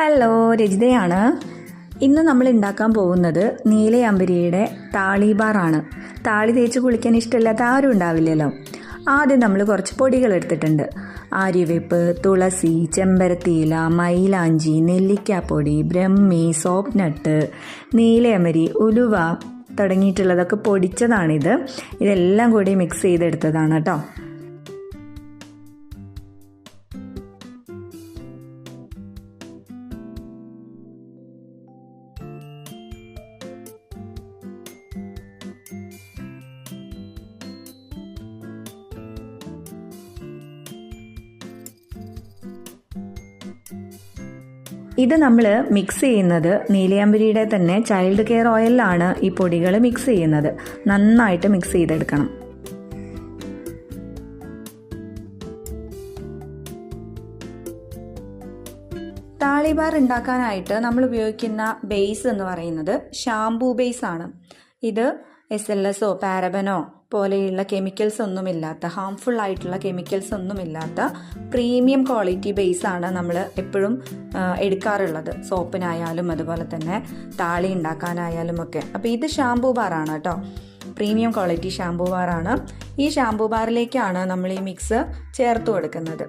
Hello രജിതയാണ്. ഇന്ന് നമ്മൾ ഉണ്ടാക്കാൻ പോകുന്നത് നീലയമ്പരിയുടെ താളിബാറാണ് താളി തേച്ച് കുളിക്കാൻ ഇഷ്ടമില്ലാത്ത ആരും ഉണ്ടാവില്ലല്ലോ. ആദ്യം നമ്മൾ കുറച്ച് പൊടികൾ എടുത്തിട്ടുണ്ട്. ആര്യവേപ്പ് തുളസി ചെമ്പരത്തിയില മൈലാഞ്ചി നെല്ലിക്കാപ്പൊടി ബ്രഹ്മി സോപ്പ് നട്ട് നീലയമരി ഉലുവ തുടങ്ങിയിട്ടുള്ളതൊക്കെ പൊടിച്ചതാണിത്. ഇതെല്ലാം കൂടി മിക്സ് ചെയ്തെടുത്തതാണ് കേട്ടോ. ഇത് നമ്മൾ മിക്സ് ചെയ്യുന്നത് നീലയമ്പരിയുടെ തന്നെ ചൈൽഡ് കെയർ ഓയിലാണ് ഈ പൊടികൾ മിക്സ് ചെയ്യുന്നത്. നന്നായിട്ട് മിക്സ് ചെയ്തെടുക്കണം. താളിബാർ ഉണ്ടാക്കാനായിട്ട് നമ്മൾ ഉപയോഗിക്കുന്ന ബേസ് എന്ന് പറയുന്നത് ഷാംപൂ ബേസ് ആണ്. ഇത് എസ് എൽ എസോ പാരബനോ പോലെയുള്ള കെമിക്കൽസ് ഒന്നുമില്ലാത്ത ഹാംഫുൾ ആയിട്ടുള്ള കെമിക്കൽസ് ഒന്നുമില്ലാത്ത പ്രീമിയം ക്വാളിറ്റി ബേസ് ആണ് നമ്മൾ എപ്പോഴും എടുക്കാറുള്ളത്. സോപ്പിനായാലും അതുപോലെ തന്നെ താളി ഉണ്ടാക്കാനായാലും ഒക്കെ. അപ്പോൾ ഇത് ഷാംപൂ ബാറാണ് കേട്ടോ. പ്രീമിയം ക്വാളിറ്റി ഷാംപൂ ബാറാണ് ഈ ഷാംപൂ ബാറിലേക്കാണ് നമ്മൾ ഈ മിക്സ് ചേർത്ത് കൊടുക്കുന്നത്.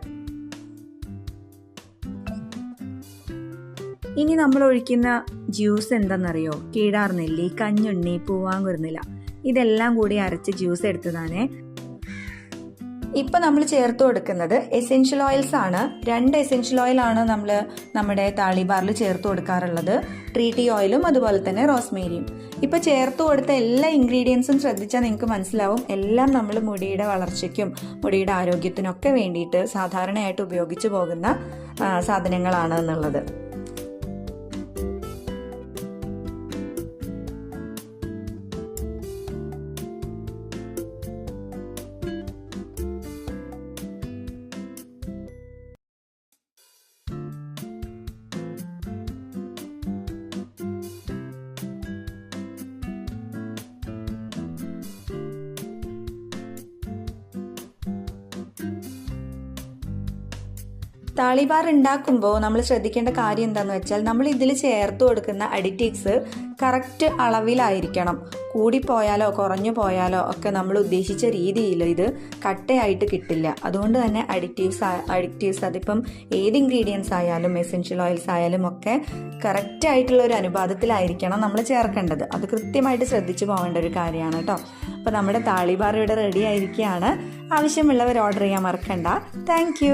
ഇനി നമ്മൾ ഒഴിക്കുന്ന ജ്യൂസ് എന്താണെന്നറിയോ കീടാർ നെല്ലി കഞ്ഞുണ്ണി പൂവാങ്കുരുന്നില ഇതെല്ലാം കൂടി അരച്ച് ജ്യൂസ് എടുത്തതാണ്. ഇപ്പൊ നമ്മൾ ചേർത്ത് കൊടുക്കുന്നത് എസെൻഷ്യൽ ഓയിൽസ് ആണ്. രണ്ട് എസെൻഷ്യൽ ഓയിൽ ആണ് നമ്മൾ നമ്മുടെ താളിബാറിൽ ചേർത്ത് കൊടുക്കാറുള്ളത്. ട്രീറ്റി ഓയിലും അതുപോലെ തന്നെ റോസ്മേരിയും ഇപ്പൊ ചേർത്ത് കൊടുത്ത എല്ലാ ഇൻഗ്രീഡിയൻസും ശ്രദ്ധിച്ചാൽ നിങ്ങൾക്ക് മനസ്സിലാവും. എല്ലാം നമ്മൾ മുടിയുടെ വളർച്ചയ്ക്കും മുടിയുടെ ആരോഗ്യത്തിനൊക്കെ വേണ്ടിയിട്ട് സാധാരണയായിട്ട് ഉപയോഗിച്ചു പോകുന്ന സാധനങ്ങളാണ് എന്നുള്ളത്. താളിബാർ ഉണ്ടാക്കുമ്പോൾ നമ്മൾ ശ്രദ്ധിക്കേണ്ട കാര്യം എന്താണെന്ന് വെച്ചാൽ നമ്മൾ ഇതിൽ ചേർത്ത് കൊടുക്കുന്ന അഡിറ്റീവ്സ് കറക്റ്റ് അളവിലായിരിക്കണം. കൂടിപ്പോയാലോ കുറഞ്ഞു പോയാലോ ഒക്കെ നമ്മൾ ഉദ്ദേശിച്ച രീതിയിൽ ഇത് കട്ടയായിട്ട് കിട്ടില്ല. അതുകൊണ്ട് തന്നെ അഡിക്റ്റീവ്സ് അഡിക്റ്റീവ്സ് അതിപ്പം ഏത് ഇൻഗ്രീഡിയൻസ് ആയാലും എസെൻഷ്യൽ ഓയിൽസ് ആയാലും ഒക്കെ കറക്റ്റ് ആയിട്ടുള്ള ഒരു അനുപാതത്തിലായിരിക്കണം നമ്മൾ ചേർക്കേണ്ടത്. അത് കൃത്യമായിട്ട് ശ്രദ്ധിച്ചു പോകേണ്ട ഒരു കാര്യമാണ് കേട്ടോ. അപ്പോൾ നമ്മുടെ താളിബാർ ഇവിടെ റെഡി ആയിരിക്കുകയാണ്. ആവശ്യമുള്ളവർ ഓർഡർ ചെയ്യാൻ മറക്കണ്ട. താങ്ക്